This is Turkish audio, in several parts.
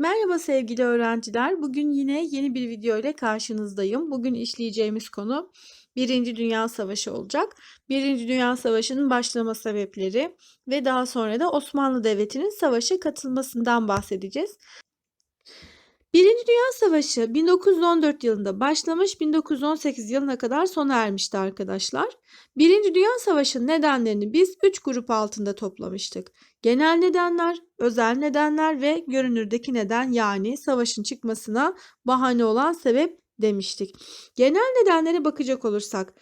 Merhaba sevgili öğrenciler. Bugün yine yeni bir video ile karşınızdayım. Bugün işleyeceğimiz konu Birinci Dünya Savaşı olacak. Birinci Dünya Savaşı'nın başlama sebepleri ve daha sonra da Osmanlı Devleti'nin savaşa katılmasından bahsedeceğiz. Birinci Dünya Savaşı 1914 yılında başlamış, 1918 yılına kadar sona ermişti arkadaşlar. Birinci Dünya Savaşı'nın nedenlerini biz 3 grup altında toplamıştık. Genel nedenler, özel nedenler ve görünürdeki neden yani savaşın çıkmasına bahane olan sebep demiştik. Genel nedenlere bakacak olursak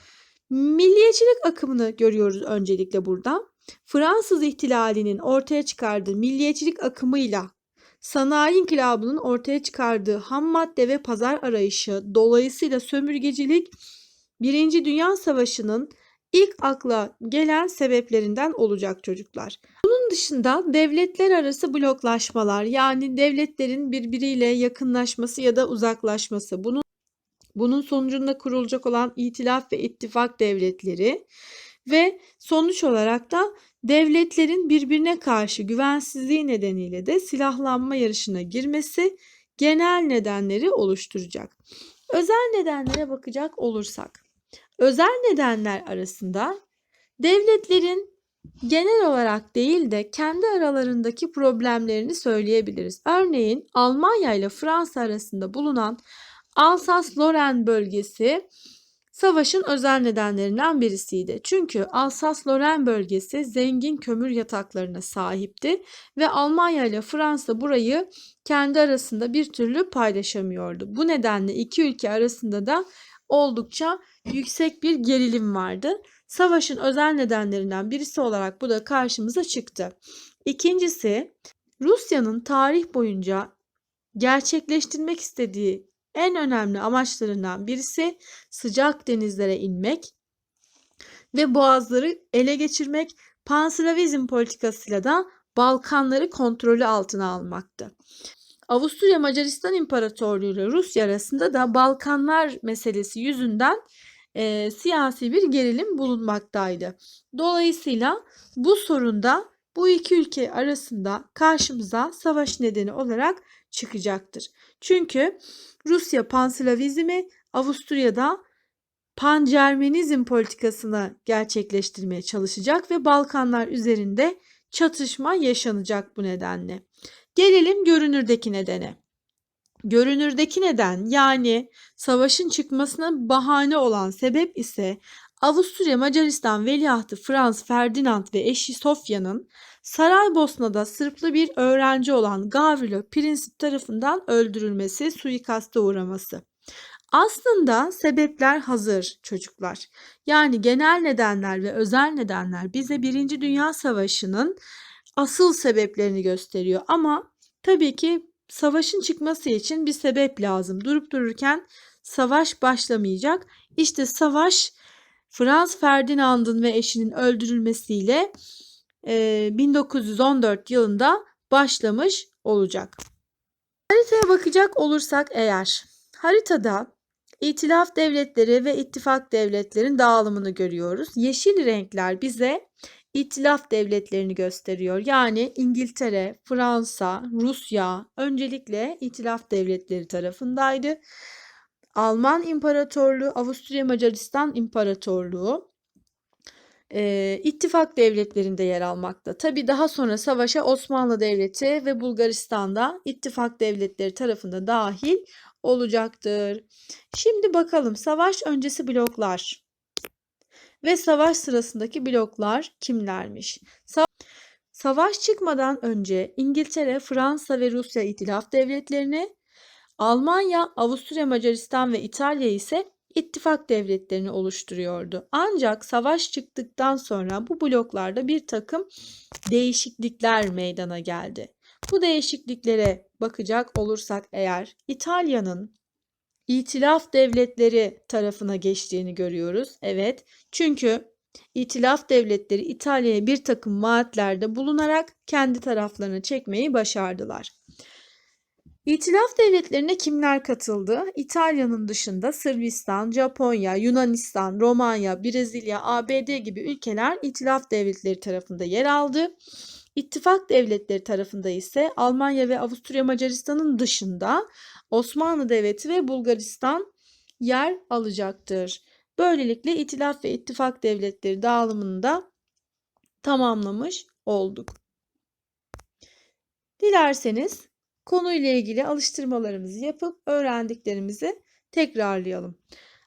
milliyetçilik akımını görüyoruz öncelikle burada. Fransız ihtilalinin ortaya çıkardığı milliyetçilik akımıyla sanayi inkılabının ortaya çıkardığı ham madde ve pazar arayışı dolayısıyla sömürgecilik Birinci Dünya Savaşı'nın ilk akla gelen sebeplerinden olacak çocuklar. Dışında devletler arası bloklaşmalar yani devletlerin birbiriyle yakınlaşması ya da uzaklaşması bunun bunun sonucunda kurulacak olan itilaf ve ittifak devletleri ve sonuç olarak da devletlerin birbirine karşı güvensizliği nedeniyle de silahlanma yarışına girmesi genel nedenleri oluşturacak. Özel nedenlere bakacak olursak, özel nedenler arasında devletlerin genel olarak değil de kendi aralarındaki problemlerini söyleyebiliriz. Örneğin Almanya ile Fransa arasında bulunan Alsas-Lorraine bölgesi savaşın özel nedenlerinden birisiydi. Çünkü Alsas-Lorraine bölgesi zengin kömür yataklarına sahipti ve Almanya ile Fransa burayı kendi arasında bir türlü paylaşamıyordu. Bu nedenle iki ülke arasında da oldukça yüksek bir gerilim vardı. Savaşın özel nedenlerinden birisi olarak bu da karşımıza çıktı. İkincisi Rusya'nın tarih boyunca gerçekleştirmek istediği en önemli amaçlarından birisi sıcak denizlere inmek ve boğazları ele geçirmek, panslavizm politikasıyla da Balkanları kontrolü altına almaktı. Avusturya Macaristan İmparatorluğu ile Rusya arasında da Balkanlar meselesi yüzünden e, siyasi bir gerilim bulunmaktaydı. Dolayısıyla bu sorunda bu iki ülke arasında karşımıza savaş nedeni olarak çıkacaktır. Çünkü Rusya panslavizmi, Avusturya'da pancermenizm politikasını gerçekleştirmeye çalışacak ve Balkanlar üzerinde çatışma yaşanacak bu nedenle. Gelelim görünürdeki nedene. Görünürdeki neden yani savaşın çıkmasına bahane olan sebep ise Avusturya Macaristan veliahtı Franz Ferdinand ve eşi Sofya'nın Saraybosna'da Sırplı bir öğrenci olan Gavrilo Princip tarafından öldürülmesi, suikasta uğraması. Aslında sebepler hazır çocuklar. Yani genel nedenler ve özel nedenler bize Birinci Dünya Savaşı'nın asıl sebeplerini gösteriyor. Ama tabii ki savaşın çıkması için bir sebep lazım. Durup dururken savaş başlamayacak. İşte savaş Franz Ferdinand'ın ve eşinin öldürülmesiyle 1914 yılında başlamış olacak. Haritaya bakacak olursak eğer haritada İtilaf devletleri ve ittifak devletlerin dağılımını görüyoruz. Yeşil renkler bize İtilaf devletlerini gösteriyor. Yani İngiltere, Fransa, Rusya öncelikle İtilaf devletleri tarafındaydı. Alman İmparatorluğu, Avusturya Macaristan İmparatorluğu e, ittifak devletlerinde yer almakta. Tabi daha sonra savaşa Osmanlı Devleti ve Bulgaristan'da ittifak devletleri tarafında dahil olacaktır. Şimdi bakalım savaş öncesi bloklar ve savaş sırasındaki bloklar kimlermiş? Savaş çıkmadan önce İngiltere, Fransa ve Rusya itilaf devletlerini, Almanya, Avusturya, Macaristan ve İtalya ise ittifak devletlerini oluşturuyordu. Ancak savaş çıktıktan sonra bu bloklarda bir takım değişiklikler meydana geldi. Bu değişikliklere bakacak olursak eğer İtalya'nın İtilaf devletleri tarafına geçtiğini görüyoruz. Evet çünkü İtilaf devletleri İtalya'ya bir takım vaatlerde bulunarak kendi taraflarına çekmeyi başardılar. İtilaf devletlerine kimler katıldı? İtalya'nın dışında Sırbistan, Japonya, Yunanistan, Romanya, Brezilya, ABD gibi ülkeler İtilaf devletleri tarafında yer aldı. İttifak devletleri tarafında ise Almanya ve Avusturya Macaristan'ın dışında Osmanlı Devleti ve Bulgaristan yer alacaktır. Böylelikle İtilaf ve İttifak devletleri dağılımını da tamamlamış olduk. Dilerseniz konuyla ilgili alıştırmalarımızı yapıp öğrendiklerimizi tekrarlayalım.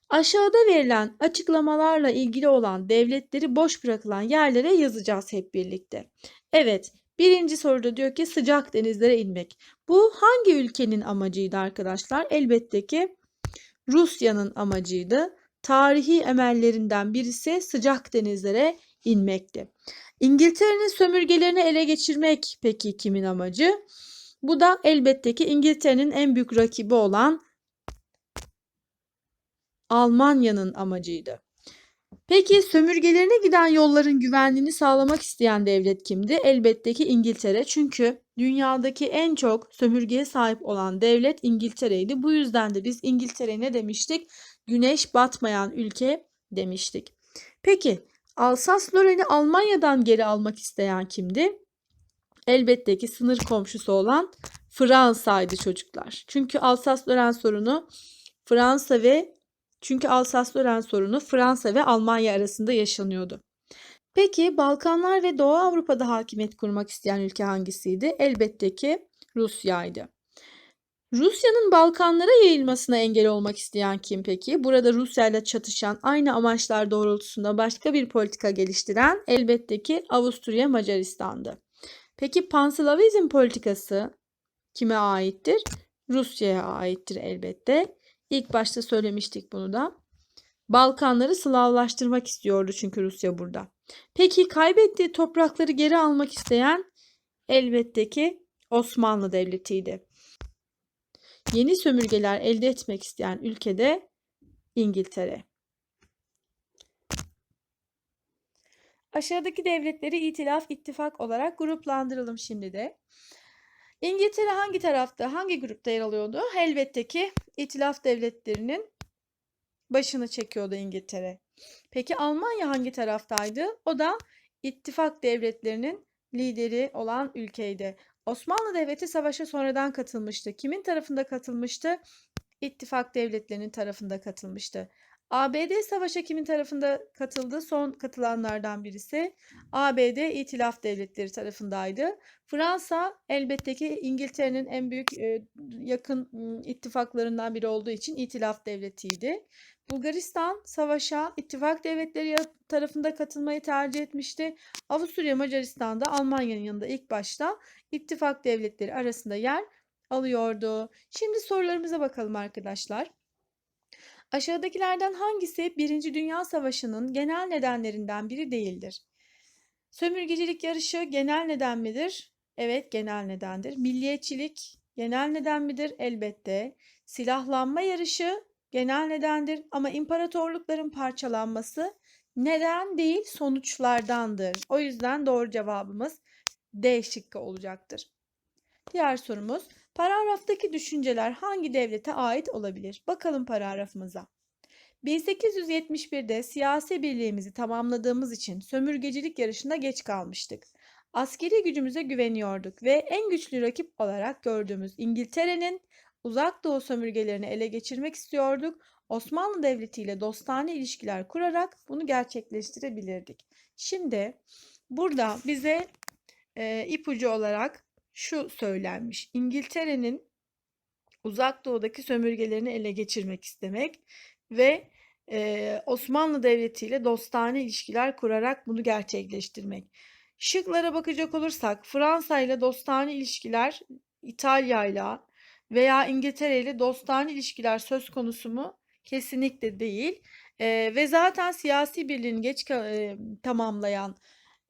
Aşağıda verilen açıklamalarla ilgili olan devletleri boş bırakılan yerlere yazacağız hep birlikte. Evet, birinci soruda diyor ki sıcak denizlere inmek. Bu hangi ülkenin amacıydı arkadaşlar? Elbette ki Rusya'nın amacıydı. Tarihi emellerinden birisi sıcak denizlere inmekti. İngiltere'nin sömürgelerini ele geçirmek peki kimin amacı? Bu da elbette ki İngiltere'nin en büyük rakibi olan Almanya'nın amacıydı. Peki sömürgelerine giden yolların güvenliğini sağlamak isteyen devlet kimdi? Elbette ki İngiltere. Çünkü dünyadaki en çok sömürgeye sahip olan devlet İngiltere'ydi. Bu yüzden de biz İngiltere ne demiştik? Güneş batmayan ülke demiştik. Peki Alsas-Lorraine'i Almanya'dan geri almak isteyen kimdi? Elbette ki sınır komşusu olan Fransa'ydı çocuklar. Çünkü Alsas-Lorraine sorunu Fransa ve çünkü Alsas-Lorraine sorunu Fransa ve Almanya arasında yaşanıyordu. Peki Balkanlar ve Doğu Avrupa'da hakimiyet kurmak isteyen ülke hangisiydi? Elbette ki Rusya'ydı. Rusya'nın Balkanlara yayılmasına engel olmak isteyen kim peki? Burada Rusya ile çatışan aynı amaçlar doğrultusunda başka bir politika geliştiren elbette ki Avusturya Macaristan'dı. Peki Panslavizm politikası kime aittir? Rusya'ya aittir elbette. İlk başta söylemiştik bunu da. Balkanları Slavlaştırmak istiyordu çünkü Rusya burada. Peki kaybettiği toprakları geri almak isteyen elbette ki Osmanlı Devleti'ydi. Yeni sömürgeler elde etmek isteyen ülkede İngiltere. Aşağıdaki devletleri itilaf, ittifak olarak gruplandıralım şimdi de. İngiltere hangi tarafta, hangi grupta yer alıyordu? Elbette ki itilaf devletlerinin başını çekiyordu İngiltere. Peki Almanya hangi taraftaydı? O da ittifak devletlerinin lideri olan ülkeydi. Osmanlı Devleti savaşa sonradan katılmıştı. Kimin tarafında katılmıştı? İttifak devletlerinin tarafında katılmıştı. ABD savaşa kimin tarafında katıldı? Son katılanlardan birisi ABD İtilaf Devletleri tarafındaydı. Fransa elbette ki İngiltere'nin en büyük e, yakın ittifaklarından biri olduğu için İtilaf Devleti'ydi. Bulgaristan savaşa ittifak devletleri tarafında katılmayı tercih etmişti. Avusturya Macaristan da Almanya'nın yanında ilk başta ittifak devletleri arasında yer alıyordu. Şimdi sorularımıza bakalım arkadaşlar. Aşağıdakilerden hangisi Birinci Dünya Savaşı'nın genel nedenlerinden biri değildir? Sömürgecilik yarışı genel neden midir? Evet genel nedendir. Milliyetçilik genel neden midir? Elbette. Silahlanma yarışı genel nedendir ama imparatorlukların parçalanması neden değil sonuçlardandır. O yüzden doğru cevabımız D şıkkı olacaktır. Diğer sorumuz paragraftaki düşünceler hangi devlete ait olabilir? Bakalım paragrafımıza. 1871'de siyasi birliğimizi tamamladığımız için sömürgecilik yarışında geç kalmıştık. Askeri gücümüze güveniyorduk ve en güçlü rakip olarak gördüğümüz İngiltere'nin uzak doğu sömürgelerini ele geçirmek istiyorduk. Osmanlı Devleti ile dostane ilişkiler kurarak bunu gerçekleştirebilirdik. Şimdi burada bize e, ipucu olarak şu söylenmiş. İngiltere'nin uzak doğudaki sömürgelerini ele geçirmek istemek ve e, Osmanlı Devleti ile dostane ilişkiler kurarak bunu gerçekleştirmek. Şıklara bakacak olursak Fransa ile dostane ilişkiler İtalya ile veya İngiltere ile dostane ilişkiler söz konusu mu? Kesinlikle değil. E, ve zaten siyasi birliğini geç e, tamamlayan,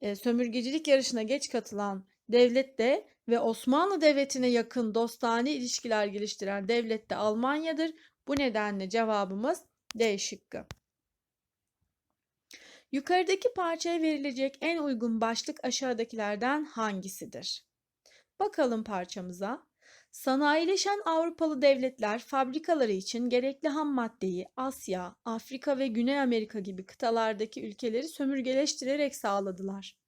e, sömürgecilik yarışına geç katılan devlet de ve Osmanlı Devleti'ne yakın dostane ilişkiler geliştiren devlet de Almanya'dır. Bu nedenle cevabımız D şıkkı. Yukarıdaki parçaya verilecek en uygun başlık aşağıdakilerden hangisidir? Bakalım parçamıza. Sanayileşen Avrupalı devletler fabrikaları için gerekli ham maddeyi Asya, Afrika ve Güney Amerika gibi kıtalardaki ülkeleri sömürgeleştirerek sağladılar.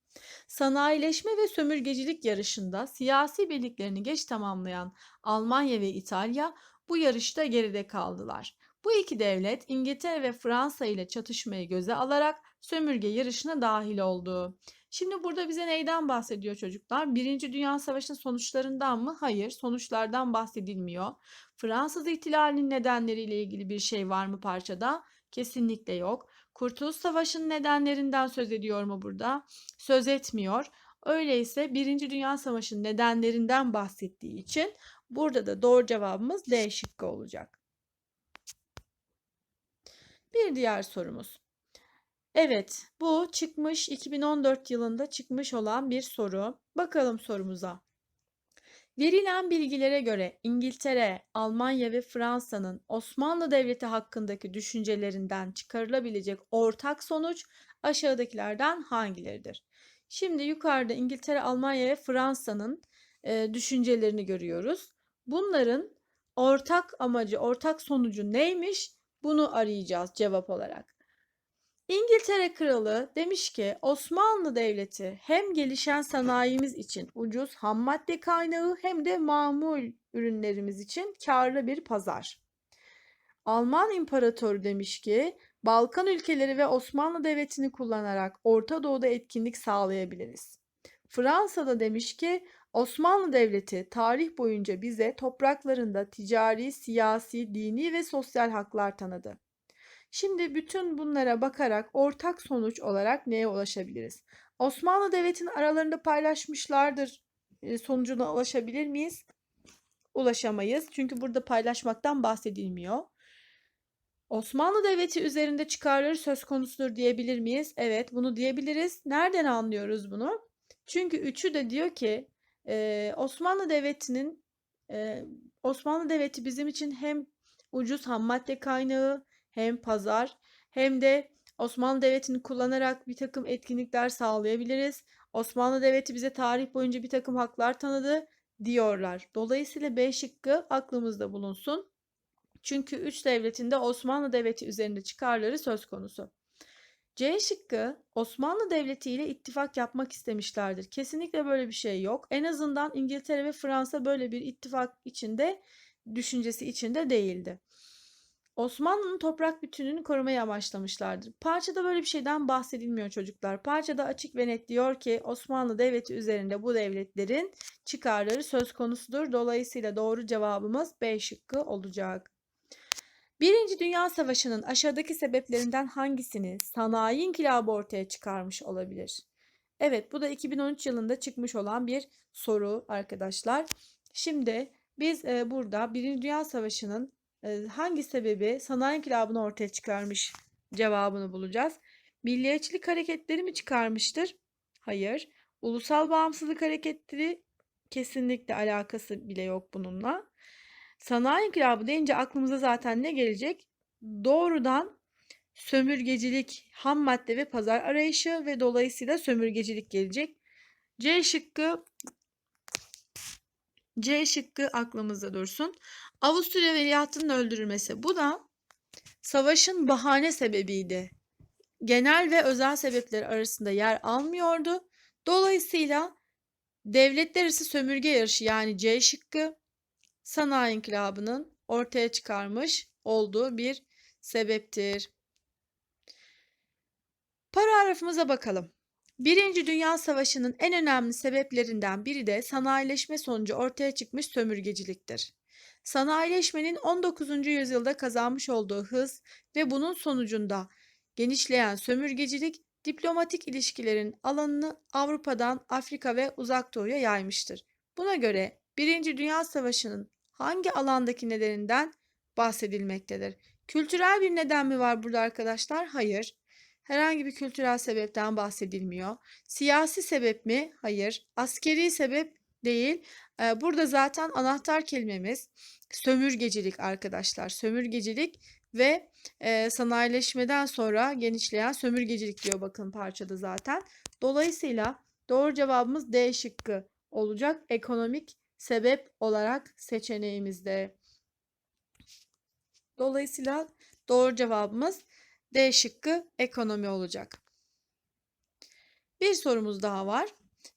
Sanayileşme ve sömürgecilik yarışında siyasi birliklerini geç tamamlayan Almanya ve İtalya bu yarışta geride kaldılar. Bu iki devlet İngiltere ve Fransa ile çatışmayı göze alarak sömürge yarışına dahil oldu. Şimdi burada bize neyden bahsediyor çocuklar? Birinci Dünya Savaşı'nın sonuçlarından mı? Hayır, sonuçlardan bahsedilmiyor. Fransız ihtilalinin nedenleriyle ilgili bir şey var mı parçada? Kesinlikle yok. Kurtuluş Savaşı'nın nedenlerinden söz ediyor mu burada? Söz etmiyor. Öyleyse Birinci Dünya Savaşı'nın nedenlerinden bahsettiği için burada da doğru cevabımız D şıkkı olacak. Bir diğer sorumuz. Evet, bu çıkmış 2014 yılında çıkmış olan bir soru. Bakalım sorumuza. Verilen bilgilere göre İngiltere, Almanya ve Fransa'nın Osmanlı Devleti hakkındaki düşüncelerinden çıkarılabilecek ortak sonuç aşağıdakilerden hangileridir? Şimdi yukarıda İngiltere, Almanya ve Fransa'nın e, düşüncelerini görüyoruz. Bunların ortak amacı, ortak sonucu neymiş? Bunu arayacağız cevap olarak. İngiltere Kralı demiş ki Osmanlı Devleti hem gelişen sanayimiz için ucuz ham madde kaynağı hem de mamul ürünlerimiz için karlı bir pazar. Alman İmparatoru demiş ki Balkan ülkeleri ve Osmanlı Devleti'ni kullanarak Orta Doğu'da etkinlik sağlayabiliriz. Fransa da demiş ki Osmanlı Devleti tarih boyunca bize topraklarında ticari, siyasi, dini ve sosyal haklar tanıdı. Şimdi bütün bunlara bakarak ortak sonuç olarak neye ulaşabiliriz? Osmanlı Devleti'nin aralarında paylaşmışlardır e, sonucuna ulaşabilir miyiz? Ulaşamayız. Çünkü burada paylaşmaktan bahsedilmiyor. Osmanlı Devleti üzerinde çıkarları söz konusudur diyebilir miyiz? Evet, bunu diyebiliriz. Nereden anlıyoruz bunu? Çünkü üçü de diyor ki e, Osmanlı Devleti'nin e, Osmanlı Devleti bizim için hem ucuz ham madde kaynağı hem pazar hem de Osmanlı Devleti'ni kullanarak bir takım etkinlikler sağlayabiliriz. Osmanlı Devleti bize tarih boyunca bir takım haklar tanıdı diyorlar. Dolayısıyla B şıkkı aklımızda bulunsun. Çünkü üç devletin de Osmanlı Devleti üzerinde çıkarları söz konusu. C şıkkı Osmanlı Devleti ile ittifak yapmak istemişlerdir. Kesinlikle böyle bir şey yok. En azından İngiltere ve Fransa böyle bir ittifak içinde düşüncesi içinde değildi. Osmanlı'nın toprak bütünlüğünü korumaya amaçlamışlardır. Parçada böyle bir şeyden bahsedilmiyor çocuklar. Parçada açık ve net diyor ki Osmanlı Devleti üzerinde bu devletlerin çıkarları söz konusudur. Dolayısıyla doğru cevabımız B şıkkı olacak. Birinci Dünya Savaşı'nın aşağıdaki sebeplerinden hangisini sanayi inkılabı ortaya çıkarmış olabilir? Evet bu da 2013 yılında çıkmış olan bir soru arkadaşlar. Şimdi biz e, burada Birinci Dünya Savaşı'nın hangi sebebi sanayi inkılabını ortaya çıkarmış cevabını bulacağız. Milliyetçilik hareketleri mi çıkarmıştır? Hayır. Ulusal bağımsızlık hareketleri kesinlikle alakası bile yok bununla. Sanayi inkılabı deyince aklımıza zaten ne gelecek? Doğrudan sömürgecilik, ham madde ve pazar arayışı ve dolayısıyla sömürgecilik gelecek. C şıkkı C şıkkı aklımızda dursun. Avusturya veliahtının öldürülmesi. Bu da savaşın bahane sebebiydi. Genel ve özel sebepler arasında yer almıyordu. Dolayısıyla devletler arası sömürge yarışı yani C şıkkı sanayi inkılabının ortaya çıkarmış olduğu bir sebeptir. Paragrafımıza bakalım. Birinci Dünya Savaşı'nın en önemli sebeplerinden biri de sanayileşme sonucu ortaya çıkmış sömürgeciliktir. Sanayileşmenin 19. yüzyılda kazanmış olduğu hız ve bunun sonucunda genişleyen sömürgecilik diplomatik ilişkilerin alanını Avrupa'dan Afrika ve Uzak Doğu'ya yaymıştır. Buna göre Birinci Dünya Savaşı'nın hangi alandaki nedeninden bahsedilmektedir? Kültürel bir neden mi var burada arkadaşlar? Hayır. Herhangi bir kültürel sebepten bahsedilmiyor. Siyasi sebep mi? Hayır. Askeri sebep değil. Burada zaten anahtar kelimemiz sömürgecilik arkadaşlar. Sömürgecilik ve sanayileşmeden sonra genişleyen sömürgecilik diyor bakın parçada zaten. Dolayısıyla doğru cevabımız D şıkkı olacak. Ekonomik sebep olarak seçeneğimizde. Dolayısıyla doğru cevabımız D şıkkı ekonomi olacak. Bir sorumuz daha var.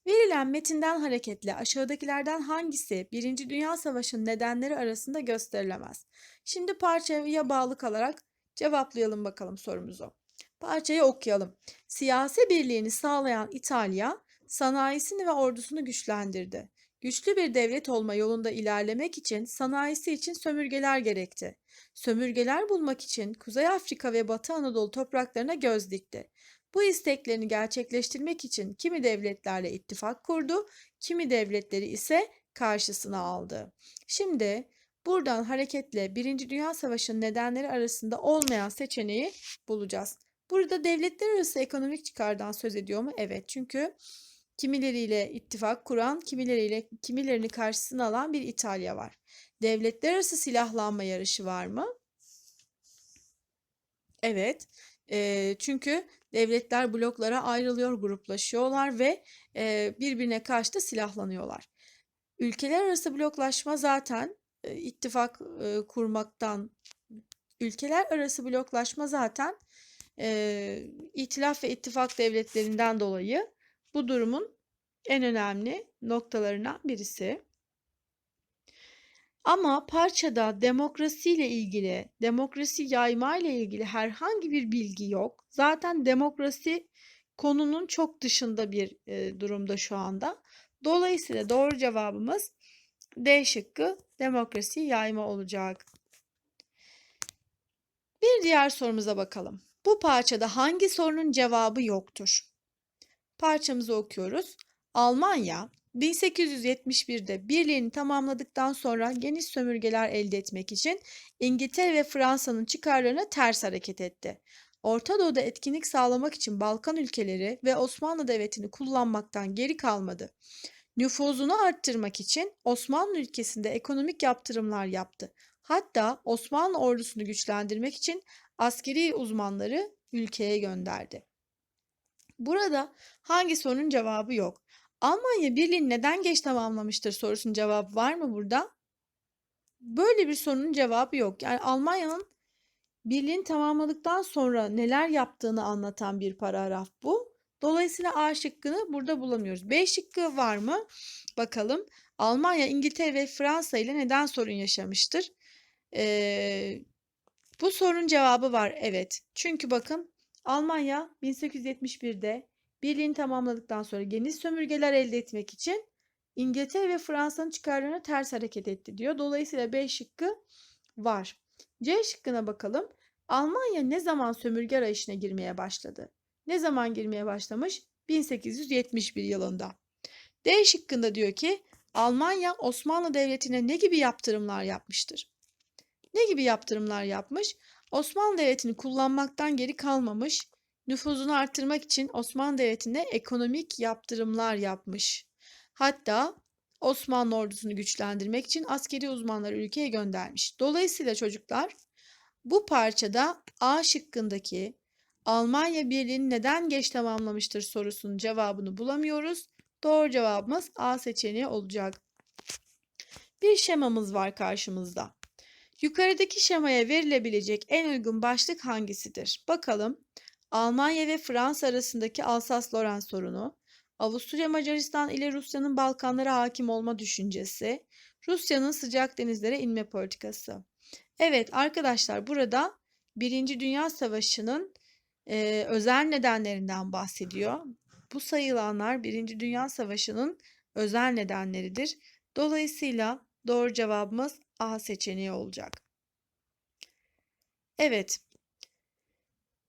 Verilen metinden hareketle aşağıdakilerden hangisi Birinci Dünya Savaşı'nın nedenleri arasında gösterilemez? Şimdi parçaya bağlı kalarak cevaplayalım bakalım sorumuzu. Parçayı okuyalım. Siyasi birliğini sağlayan İtalya, sanayisini ve ordusunu güçlendirdi. Güçlü bir devlet olma yolunda ilerlemek için sanayisi için sömürgeler gerekti. Sömürgeler bulmak için Kuzey Afrika ve Batı Anadolu topraklarına göz dikti. Bu isteklerini gerçekleştirmek için kimi devletlerle ittifak kurdu, kimi devletleri ise karşısına aldı. Şimdi buradan hareketle Birinci Dünya Savaşı'nın nedenleri arasında olmayan seçeneği bulacağız. Burada devletler arası ekonomik çıkardan söz ediyor mu? Evet. Çünkü kimileriyle ittifak kuran, kimileriyle kimilerini karşısına alan bir İtalya var. Devletler arası silahlanma yarışı var mı? Evet. E, çünkü devletler bloklara ayrılıyor, gruplaşıyorlar ve e, birbirine karşı da silahlanıyorlar. Ülkeler arası bloklaşma zaten e, ittifak e, kurmaktan, ülkeler arası bloklaşma zaten e, itilaf ve ittifak devletlerinden dolayı bu durumun en önemli noktalarından birisi. Ama parçada demokrasiyle ilgili, demokrasi yayma ile ilgili herhangi bir bilgi yok. Zaten demokrasi konunun çok dışında bir e, durumda şu anda. Dolayısıyla doğru cevabımız D şıkkı demokrasi yayma olacak. Bir diğer sorumuza bakalım. Bu parçada hangi sorunun cevabı yoktur? Parçamızı okuyoruz. Almanya 1871'de birliğini tamamladıktan sonra geniş sömürgeler elde etmek için İngiltere ve Fransa'nın çıkarlarına ters hareket etti. Orta Doğu'da etkinlik sağlamak için Balkan ülkeleri ve Osmanlı Devleti'ni kullanmaktan geri kalmadı. Nüfuzunu arttırmak için Osmanlı ülkesinde ekonomik yaptırımlar yaptı. Hatta Osmanlı ordusunu güçlendirmek için askeri uzmanları ülkeye gönderdi. Burada hangi sorunun cevabı yok. Almanya birliğini neden geç tamamlamıştır sorusunun cevabı var mı burada? Böyle bir sorunun cevabı yok. Yani Almanya'nın birliğini tamamladıktan sonra neler yaptığını anlatan bir paragraf bu. Dolayısıyla A şıkkını burada bulamıyoruz. B şıkkı var mı? Bakalım. Almanya, İngiltere ve Fransa ile neden sorun yaşamıştır? Ee, bu sorunun cevabı var. Evet. Çünkü bakın Almanya 1871'de birliğini tamamladıktan sonra geniş sömürgeler elde etmek için İngiltere ve Fransa'nın çıkarlarına ters hareket etti diyor. Dolayısıyla B şıkkı var. C şıkkına bakalım. Almanya ne zaman sömürge arayışına girmeye başladı? Ne zaman girmeye başlamış? 1871 yılında. D şıkkında diyor ki Almanya Osmanlı Devleti'ne ne gibi yaptırımlar yapmıştır? Ne gibi yaptırımlar yapmış? Osmanlı Devleti'ni kullanmaktan geri kalmamış, nüfuzunu arttırmak için Osmanlı Devleti'ne ekonomik yaptırımlar yapmış. Hatta Osmanlı ordusunu güçlendirmek için askeri uzmanları ülkeye göndermiş. Dolayısıyla çocuklar bu parçada A şıkkındaki Almanya Birliği'ni neden geç tamamlamıştır sorusunun cevabını bulamıyoruz. Doğru cevabımız A seçeneği olacak. Bir şemamız var karşımızda. Yukarıdaki şemaya verilebilecek en uygun başlık hangisidir? Bakalım. Almanya ve Fransa arasındaki Alsas-Loren sorunu, Avusturya Macaristan ile Rusya'nın Balkanlara hakim olma düşüncesi, Rusya'nın sıcak denizlere inme politikası. Evet arkadaşlar burada Birinci Dünya Savaşı'nın e, özel nedenlerinden bahsediyor. Bu sayılanlar Birinci Dünya Savaşı'nın özel nedenleridir. Dolayısıyla doğru cevabımız A seçeneği olacak. Evet.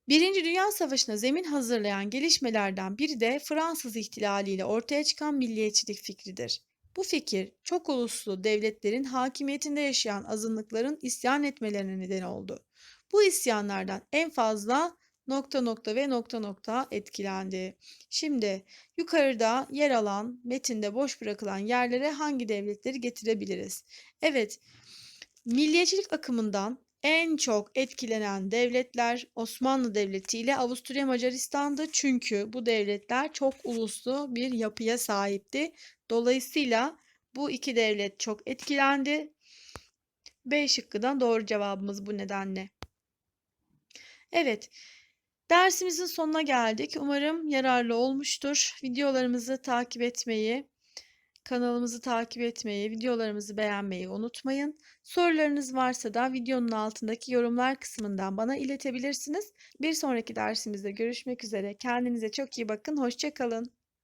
Birinci Dünya Savaşı'na zemin hazırlayan gelişmelerden biri de Fransız ihtilaliyle ortaya çıkan milliyetçilik fikridir. Bu fikir çok uluslu devletlerin hakimiyetinde yaşayan azınlıkların isyan etmelerine neden oldu. Bu isyanlardan en fazla nokta nokta ve nokta nokta etkilendi. Şimdi yukarıda yer alan metinde boş bırakılan yerlere hangi devletleri getirebiliriz? Evet, milliyetçilik akımından en çok etkilenen devletler Osmanlı Devleti ile Avusturya Macaristan'dı. Çünkü bu devletler çok uluslu bir yapıya sahipti. Dolayısıyla bu iki devlet çok etkilendi. B şıkkıdan doğru cevabımız bu nedenle. Evet. Dersimizin sonuna geldik. Umarım yararlı olmuştur. Videolarımızı takip etmeyi, kanalımızı takip etmeyi, videolarımızı beğenmeyi unutmayın. Sorularınız varsa da videonun altındaki yorumlar kısmından bana iletebilirsiniz. Bir sonraki dersimizde görüşmek üzere. Kendinize çok iyi bakın. Hoşça kalın.